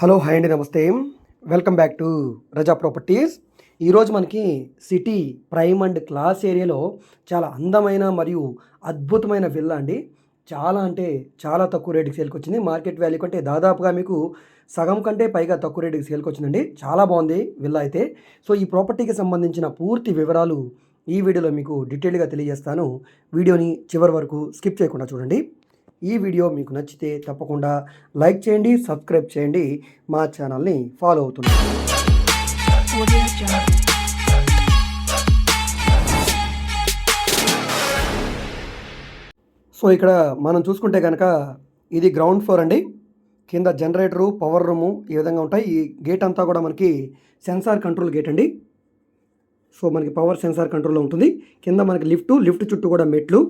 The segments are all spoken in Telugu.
హలో హాయ్ అండి నమస్తే. Welcome back to Raza properties. ఈరోజు మనకి సిటీ ప్రైమ్ అండ్ క్లాస్ ఏరియాలో చాలా అందమైన మరియు అద్భుతమైన విల్లా అండి. చాలా అంటే చాలా తక్కువ రేటుకి సేల్కి వచ్చింది. మార్కెట్ వాల్యూ కంటే దాదాపుగా మీకు సగం కంటే పైగా తక్కువ రేటుకి సేల్కి వచ్చిందండి. చాలా బాగుంది విల్లా అయితే. సో ఈ ప్రాపర్టీకి సంబంధించిన పూర్తి వివరాలు ఈ వీడియోలో మీకు డీటెయిల్గా తెలియజేస్తాను. వీడియోని చివరి వరకు స్కిప్ చేయకుండా చూడండి. ఈ వీడియో మీకు నచ్చితే తప్పకుండా లైక్ చేయండి సబ్స్క్రైబ్ చేయండి. మా ఛానల్ని ఫాలో అవుతుంది సో ఇక్కడ మనం చూసుకుంటే కనుక ఇది గ్రౌండ్ ఫ్లోర్ అండి. కింద జనరేటరు పవర్ రూము ఈ విధంగా ఉంటాయి. ఈ గేట్ అంతా కూడా మనకి సెన్సార్ కంట్రోల్ గేట్ అండి. సో మనకి పవర్ సెన్సార్ కంట్రోల్లో ఉంటుంది. కింద మనకి లిఫ్ట్ లిఫ్ట్ చుట్టూ కూడా మెట్లు.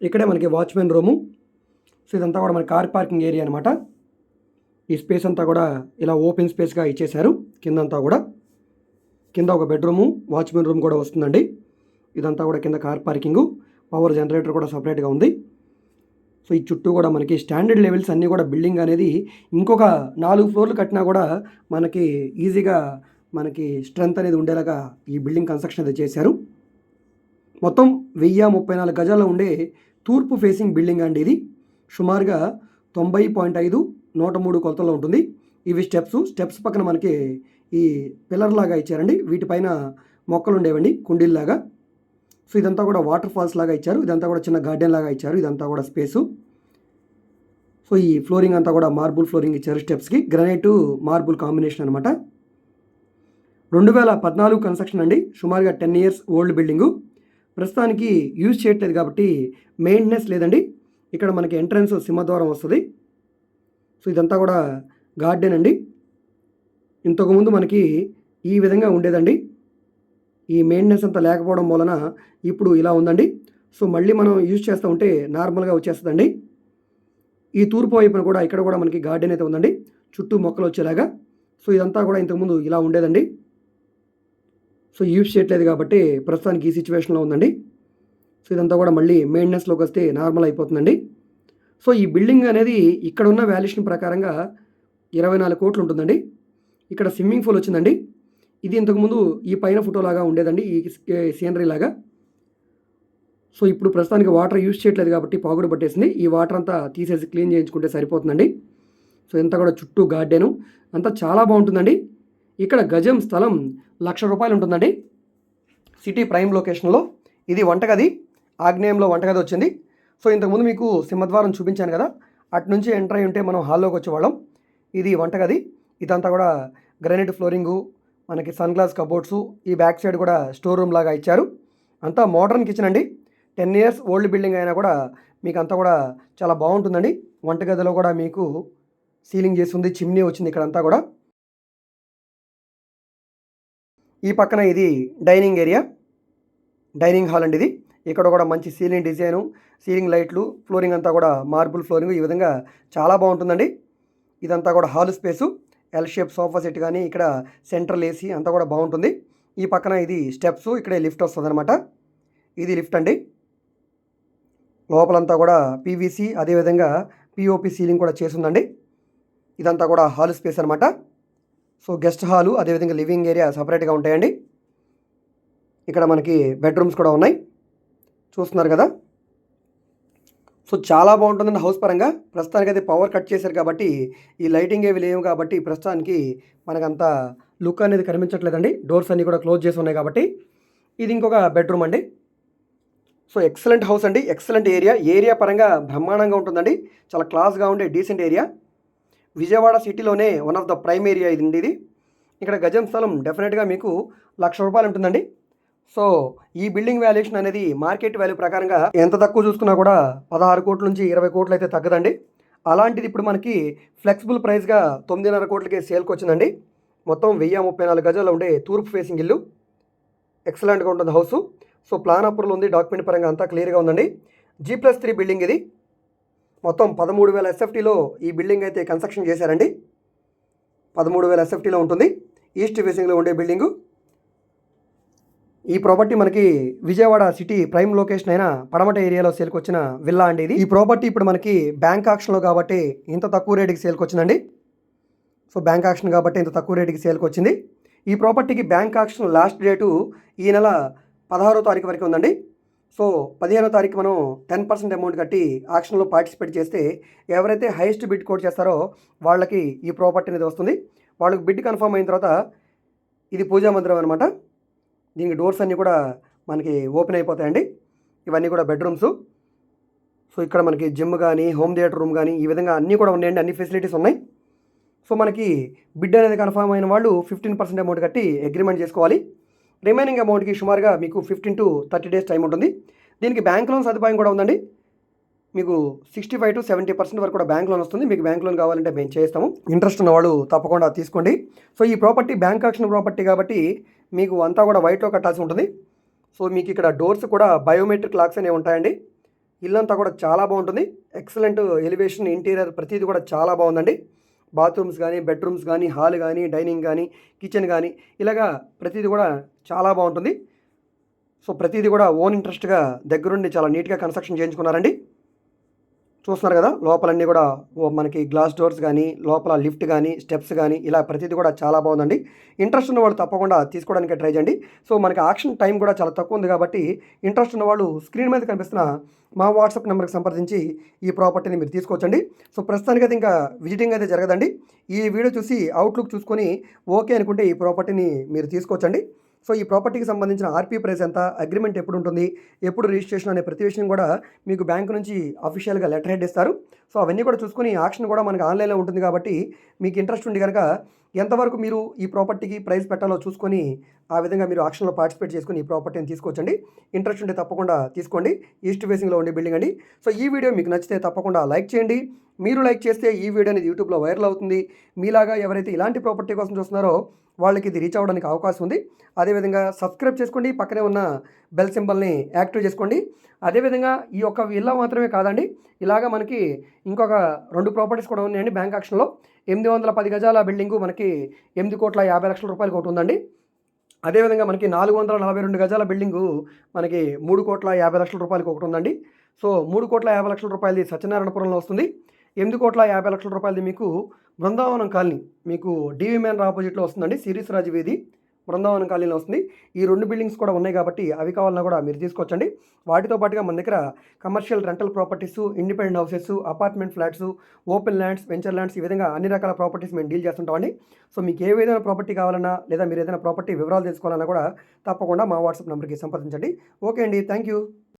ఇక్కడే మనకి వాచ్మెన్ రూము. సో ఇదంతా కూడా మన కార్ పార్కింగ్ ఏరియా అనమాట ఈ స్పేస్ అంతా కూడా ఇలా ఓపెన్ స్పేస్గా ఇచ్చేశారు. కిందంతా కూడా. కింద ఒక బెడ్రూము వాచ్మెన్ రూమ్ కూడా వస్తుందండి. ఇదంతా కూడా కింద కార్ పార్కింగు. పవర్ జనరేటర్ కూడా సపరేట్గా ఉంది. సో ఈ చుట్టూ కూడా మనకి స్టాండర్డ్ లెవెల్స్ అన్నీ కూడా బిల్డింగ్ అనేది ఇంకొక నాలుగు ఫ్లోర్లు కట్టినా కూడా మనకి ఈజీగా మనకి స్ట్రెంత్ అనేది ఉండేలాగా ఈ బిల్డింగ్ కన్స్ట్రక్షన్ అయితే చేశారు. మొత్తం వెయ్యి ముప్పై నాలుగు గజాల్లో ఉండే తూర్పు ఫేసింగ్ బిల్డింగ్ అండి ఇది. సుమారుగా తొంభై పాయింట్ ఐదు నూట మూడు కొలతల్లో ఉంటుంది. ఇవి స్టెప్స్. స్టెప్స్ పక్కన మనకి ఈ పిల్లర్ లాగా ఇచ్చారండి. వీటిపైన మొక్కలు ఉండేవండి కుండీల్లాగా. సో ఇదంతా కూడా వాటర్ ఫాల్స్ లాగా ఇచ్చారు. ఇదంతా కూడా చిన్న గార్డెన్ లాగా ఇచ్చారు. ఇదంతా కూడా స్పేసు. సో ఈ ఫ్లోరింగ్ అంతా కూడా మార్బుల్ ఫ్లోరింగ్ ఇచ్చారు స్టెప్స్కి. గ్రనైటు మార్బుల్ కాంబినేషన్ అనమాట రెండు వేల పద్నాలుగు కన్స్ట్రక్షన్ అండి. సుమారుగా టెన్ ఇయర్స్ ఓల్డ్ బిల్డింగు. ప్రస్తుతానికి యూజ్ చేయట్లేదు కాబట్టి మెయింటెనెన్స్ లేదండి. ఇక్కడ మనకి ఎంట్రన్స్ సింహద్వారం వస్తుంది. సో ఇదంతా కూడా గార్డెన్ అండి. ఇంతకుముందు మనకి ఈ విధంగా ఉండేదండి. ఈ మెయింటెనెన్స్ అంతా లేకపోవడం వలన ఇప్పుడు ఇలా ఉందండి. సో మళ్ళీ మనం యూజ్ చేస్తూ ఉంటే నార్మల్గా వచ్చేస్తుందండి. ఈ తూర్పు వైపున కూడా ఇక్కడ కూడా మనకి గార్డెన్ అయితే ఉందండి. చుట్టూ మొక్కలు వచ్చేలాగా. సో ఇదంతా కూడా ఇంతకుముందు ఇలా ఉండేదండి. సో యూజ్ చేయట్లేదు కాబట్టి ప్రస్తుతానికి ఈ సిచ్యువేషన్లో ఉందండి. సో ఇదంతా కూడా మళ్ళీ మెయింటెనెన్స్లోకి వస్తే నార్మల్ అయిపోతుందండి. సో ఈ బిల్డింగ్ అనేది ఇక్కడ ఉన్న వాల్యుయేషన్ ప్రకారంగా ఇరవై నాలుగు కోట్లు ఉంటుందండి. ఇక్కడ స్విమ్మింగ్ పూల్ వచ్చిందండి. ఇది ఇంతకుముందు ఈ పైన ఫోటో లాగా ఉండేదండి ఈ సీనరీ లాగా. సో ఇప్పుడు ప్రస్తుతానికి వాటర్ యూజ్ చేయట్లేదు కాబట్టి పాగుడు పట్టేసింది. ఈ వాటర్ అంతా తీసేసి క్లీన్ చేయించుకుంటే సరిపోతుందండి. సో ఇంత కూడా చుట్టూ గార్డెను అంతా చాలా బాగుంటుందండి. ఇక్కడ గజం స్థలం లక్ష రూపాయలు ఉంటుందండి. సిటీ ప్రైమ్ లొకేషన్లో ఇది వంటగది. ఆగ్నేయంలో వంటగది వచ్చింది. సో ఇంతకుముందు మీకు సింహద్వారం చూపించాను కదా అటు నుంచి ఎంటర్ అయి ఉంటే మనం హాల్లోకి వచ్చేవాళ్ళం ఇది వంటగది. ఇదంతా కూడా గ్రానైట్ ఫ్లోరింగు మనకి సన్ గ్లాస్ కబోర్డ్స్ ఈ బ్యాక్ సైడ్ కూడా స్టోర్ రూమ్ లాగా ఇచ్చారు. అంతా మోడర్న్ కిచెన్ అండి. టెన్ ఇయర్స్ ఓల్డ్ బిల్డింగ్ అయినా కూడా మీకు అంతా కూడా చాలా బాగుంటుందండి. వంటగదిలో కూడా మీకు సీలింగ్ చేసి ఉంది చిమ్నీ వచ్చింది ఇక్కడ అంతా కూడా. ఈ పక్కన ఇది డైనింగ్ ఏరియా. డైనింగ్ హాల్ అండి ఇది. ఇక్కడ కూడా మంచి సీలింగ్ డిజైను సీలింగ్ లైట్లు ఫ్లోరింగ్ అంతా కూడా మార్బుల్ ఫ్లోరింగ్. ఈ విధంగా చాలా బాగుంటుందండి. ఇదంతా కూడా hall space L shape sofa set కానీ ఇక్కడ సెంట్రల్ ఏసీ అంతా కూడా బాగుంటుంది. ఈ పక్కన ఇది స్టెప్స్ ఇక్కడే లిఫ్ట్ వస్తుంది అనమాట ఇది లిఫ్ట్ అండి. లోపలంతా కూడా పీవీసీ అదేవిధంగా పిఓపి సీలింగ్ కూడా చేసిందండి ఇదంతా కూడా హాల్ స్పేస్ అనమాట సో గెస్ట్ హాలు అదేవిధంగా లివింగ్ ఏరియా సపరేట్గా ఉంటాయండి. ఇక్కడ మనకి బెడ్రూమ్స్ కూడా ఉన్నాయి. చూస్తున్నారు కదా? సో చాలా బాగుంటుందండి హౌస్ పరంగా. ప్రస్తుతానికి అయితే పవర్ కట్ చేశారు కాబట్టి ఈ లైటింగ్ ఏవి లేవు కాబట్టి ప్రస్తుతానికి మనకంత లుక్ అనేది కనిపించట్లేదండి. డోర్స్ అన్నీ కూడా క్లోజ్ చేసి ఉన్నాయి కాబట్టి. ఇది ఇంకొక బెడ్రూమ్ అండి. సో ఎక్సలెంట్ హౌస్ అండి. ఎక్సలెంట్ ఏరియా ఏరియా పరంగా బ్రహ్మాండంగా ఉంటుందండి. చాలా క్లాస్గా ఉండే డీసెంట్ ఏరియా విజయవాడ సిటీలోనే one of the prime area ఇది ఇది. ఇక్కడ గజం స్థలం డెఫినెట్గా మీకు లక్ష రూపాయలు ఉంటుందండి. సో ఈ బిల్డింగ్ వాల్యుయేషన్ అనేది మార్కెట్ వాల్యూ ప్రకారంగా ఎంత తక్కువ చూసుకున్నా కూడా పదహారు కోట్ల నుంచి ఇరవై కోట్లు అయితే తగ్గదండి. అలాంటిది ఇప్పుడు మనకి ఫ్లెక్సిబుల్ ప్రైస్గా తొమ్మిదిన్నర కోట్లకి సేల్కి వచ్చిందండి. మొత్తం వెయ్యి ముప్పై నాలుగు గజాలు ఉండే తూర్పు ఫేసింగ్ ఇల్లు. ఎక్సలెంట్గా ఉంటుంది హౌస్. సో ప్లాన్ అప్రూవల్ ఉంది డాక్యుమెంట్ పరంగా అంతా క్లియర్గా ఉందండి. జీ ప్లస్ త్రీ బిల్డింగ్ ఇది. మొత్తం పదమూడు వేల ఎస్ఎఫ్టీలో ఈ బిల్డింగ్ అయితే కన్స్ట్రక్షన్ చేశారండి. పదమూడు వేల ఎస్ఎఫ్టీలో ఉంటుంది. ఈస్ట్ ఫేసింగ్లో ఉండే బిల్డింగు. ఈ ప్రాపర్టీ మనకి విజయవాడ సిటీ ప్రైమ్ లొకేషన్ అయిన పడమట ఏరియాలో సేల్కి వచ్చిన విల్లా అండి ఇది. ఈ ప్రాపర్టీ ఇప్పుడు మనకి బ్యాంక్ ఆక్షన్లో కాబట్టి ఇంత తక్కువ రేటుకి సేల్కి వచ్చిందండి. సో బ్యాంక్ ఆక్షన్ కాబట్టి ఇంత తక్కువ రేటుకి సేల్కి వచ్చింది. ఈ ప్రాపర్టీకి బ్యాంక్ ఆక్షన్ లాస్ట్ డేటు ఈ నెల పదహారో తారీఖు వరకు ఉందండి. సో పదిహేనో తారీఖు మనం టెన్ పర్సెంట్ అమౌంట్ కట్టి ఆక్షన్లో పార్టిసిపేట్ చేస్తే ఎవరైతే హైయెస్ట్ బిడ్ కోట్ చేస్తారో వాళ్ళకి ఈ ప్రాపర్టీ అనేది వస్తుంది. వాళ్ళకి బిడ్ కన్ఫర్మ్ అయిన తర్వాత ఇది పూజా మందిరం అనమాట దీనికి డోర్స్ అన్నీ కూడా మనకి ఓపెన్ అయిపోతాయండి. ఇవన్నీ కూడా బెడ్రూమ్స్. సో ఇక్కడ మనకి జిమ్ కానీ హోమ్ థియేటర్ రూమ్ కానీ ఈ విధంగా అన్నీ కూడా ఉన్నాయండి. అన్ని ఫెసిలిటీస్ ఉన్నాయి. సో మనకి బిడ్ అనేది కన్ఫర్మ్ అయిన వాళ్ళు ఫిఫ్టీన్ పర్సెంట్ అమౌంట్ కట్టి అగ్రిమెంట్ చేసుకోవాలి. రిమైనింగ్ అమౌంట్కి సుమారుగా మీకు fifteen to thirty days time ఉంటుంది. దీనికి బ్యాంక్ లోన్ సదుపాయం కూడా ఉందండి. మీకు sixty five to seventy percent వరకు కూడా బ్యాంక్ లోన్ వస్తుంది. మీకు బ్యాంక్ లోన్ కావాలంటే మేము చేస్తాము. ఇంట్రెస్ట్ ఉన్న వాళ్ళు తప్పకుండా తీసుకోండి. సో ఈ ప్రాపర్టీ బ్యాంక్ ఆక్షన్ ప్రాపర్టీ కాబట్టి మీకు అంతా కూడా వైట్లో కట్టాల్సి ఉంటుంది. సో మీకు ఇక్కడ డోర్స్ కూడా బయోమెట్రిక్ లాక్స్ అనేవి ఉంటాయండి. ఇల్లంతా కూడా చాలా బాగుంటుంది. ఎక్సలెంట్ ఎలివేషన్ ఇంటీరియర్ ప్రతిదీ కూడా చాలా బాగుందండి. బాత్రూమ్స్ కానీ బెడ్రూమ్స్ కానీ హాల్ కానీ డైనింగ్ కానీ కిచెన్ కానీ ఇలాగా ప్రతిదీ కూడా చాలా బాగుంటుంది. సో ప్రతిదీ కూడా ఓన్ ఇంట్రెస్ట్గా దగ్గరుండి చాలా నీట్గా కన్స్ట్రక్షన్ చేయించుకున్నారండి. చూస్తున్నారు కదా లోపలన్నీ కూడా మనకి గ్లాస్ డోర్స్ కానీ లోపల లిఫ్ట్ కానీ స్టెప్స్ కానీ ఇలా ప్రతిదీ కూడా చాలా బాగుందండి. ఇంట్రెస్ట్ ఉన్న వాళ్ళు తప్పకుండా తీసుకోవడానికి ట్రై చేయండి. సో మనకి ఆక్షన్ టైం కూడా చాలా తక్కువ ఉంది కాబట్టి ఇంట్రెస్ట్ ఉన్న వాళ్ళు స్క్రీన్ మీద కనిపిస్తున్న మా వాట్సాప్ నెంబర్కి సంప్రదించి ఈ ప్రాపర్టీని మీరు తీసుకోవచ్చండి. సో ప్రస్తుతానికి అయితే ఇంకా విజిటింగ్ అయితే జరగదండి. ఈ వీడియో చూసి అవుట్లుక్ చూసుకొని ఓకే అనుకుంటే ఈ ప్రాపర్టీని మీరు తీసుకోవచ్చండి. సో ఈ ప్రాపర్టీకి సంబంధించిన ఆర్పీ ప్రైస్ ఎంత అగ్రిమెంట్ ఎప్పుడు ఉంటుంది ఎప్పుడు రిజిస్ట్రేషన్ అనే ప్రతి విషయం కూడా మీకు బ్యాంకు నుంచి అఫీషియల్గా లెటర్ హెడ్ ఇస్తారు. సో అవన్నీ కూడా చూసుకుని ఆక్షన్ కూడా మనకి ఆన్లైన్లో ఉంటుంది కాబట్టి మీకు ఇంట్రెస్ట్ ఉంది కనుక ఎంతవరకు మీరు ఈ ప్రాపర్టీకి ప్రైస్ పెట్టాలో చూసుకొని ఆ విధంగా మీరు ఆక్షన్లో పార్టిసిపేట్ చేసుకుని ఈ ప్రాపర్టీని తీసుకోవచ్చండి. ఇంట్రెస్ట్ ఉంటే తప్పకుండా తీసుకోండి. ఈస్ట్ ఫేసింగ్లో ఉండే బిల్డింగ్ అండి. సో ఈ వీడియో మీకు నచ్చితే తప్పకుండా లైక్ చేయండి. మీరు లైక్ చేస్తే ఈ వీడియో అనేది యూట్యూబ్లో వైరల్ అవుతుంది. మీలాగా ఎవరైతే ఇలాంటి ప్రాపర్టీ కోసం చూస్తున్నారో వాళ్ళకి ఇది రీచ్ అవ్వడానికి అవకాశం ఉంది. అదేవిధంగా సబ్స్క్రైబ్ చేసుకోండి. పక్కనే ఉన్న బెల్ సింబల్ని యాక్టివ్ చేసుకోండి. అదేవిధంగా ఈ యొక్క విల్లా మాత్రమే కాదండి. ఇలాగా మనకి ఇంకొక రెండు ప్రాపర్టీస్ కూడా ఉన్నాయండి బ్యాంక్ ఆక్షన్లో. ఎనిమిది వందల పది గజాల బిల్డింగు మనకి ఎనిమిది కోట్ల యాభై లక్షల రూపాయలకు ఒకటి ఉందండి. అదేవిధంగా మనకి నాలుగు వందల నలభై రెండు గజాల బిల్డింగు మనకి మూడు కోట్ల యాభై లక్షల రూపాయలకు ఒకటి ఉందండి. సో మూడు కోట్ల యాభై లక్షల రూపాయలది సత్యనారాయణపురంలో వస్తుంది. ఎనిమిది కోట్ల యాభై లక్షల రూపాయలది మీకు బృందావనం కాలనీ మీకు డివి మ్యాన్ ఆపోజిట్లో వస్తుందండి సిరీస్ రాజు వీధి బృందావనం కాలనీలో వస్తుంది. ఈ రెండు బిల్డింగ్స్ కూడా ఉన్నాయి కాబట్టి అవి కావాలన్నా కూడా మీరు తీసుకోవచ్చండి. వాటితో పాటుగా మన దగ్గర commercial rental properties independent houses apartment flats open lands venture lands ఈ విధంగా అన్ని రకాల ప్రాపర్టీస్ మేము డీల్ చేస్తుంటామండి. సో మీకు ఏ విధమైన ప్రాపర్టీ కావాలన్నా లేదా మీరు ఏదైనా ప్రాపర్టీ వివరాలు తెలుసుకోవాలన్నా కూడా తప్పకుండా మా వాట్సాప్ నెంబర్కి సంప్రదించండి. ఓకే అండి థ్యాంక్ యూ